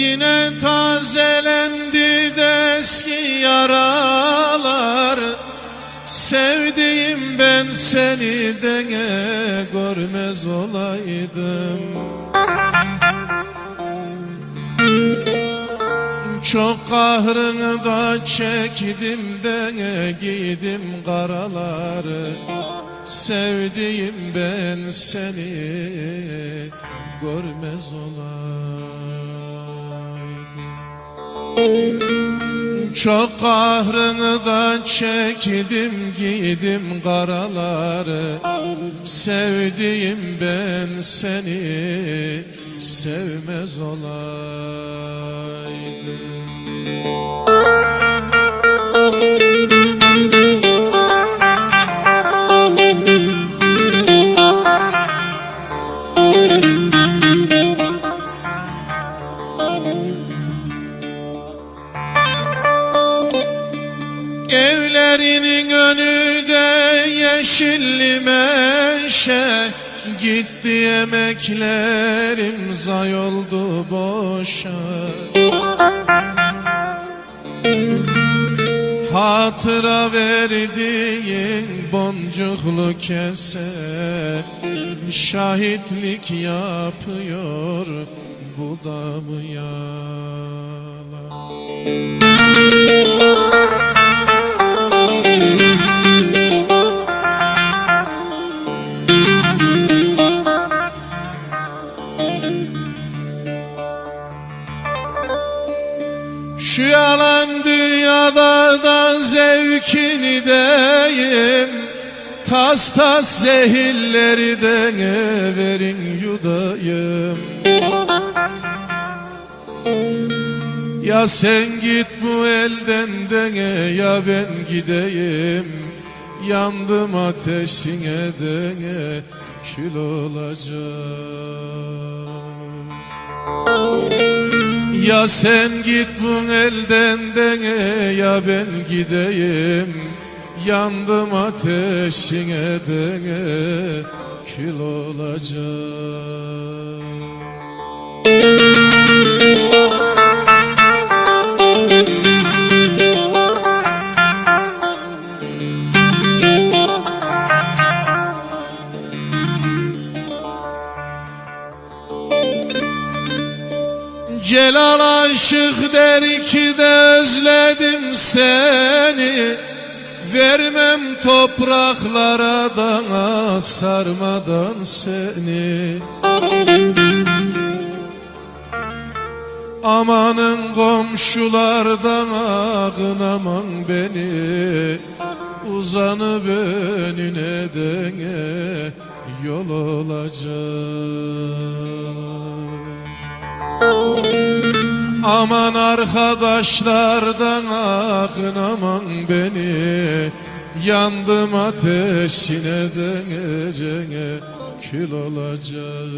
Yine tazelendi eski yaralar. Sevdiğim ben seni de görmez olaydım. Çok kahrını da çektim de giydim karaları. Sevdiğim ben seni görmez olaydım Çok kahrını da çektim giydim karaları. Sevdiğim ben seni sevmez olaydım Evlerinin önü de yeşilli meşe Gitti emeklerim zay oldu boşa. Hatıra verdiğin boncuklu kese Şahitlik yapıyor bu da mı yalan Şu yalan dünyada da zevkini deyim Tas tas zehirleri de verin yudayım. Ya sen git bu elden de ya ben gideyim. Yandım ateşine de kül olacağım ya sen git bu elden de ya ben gideyim. Yandım ateşine de kül olacağım Celal aşık der ki de özledim seni. Vermem topraklara da sarmadan seni. Amanın komşulardan ağınaman beni. Uzanıp önüne dene yol olacak Aman arkadaşlardan akınaman beni. Yandım ateşine denecene kül olacak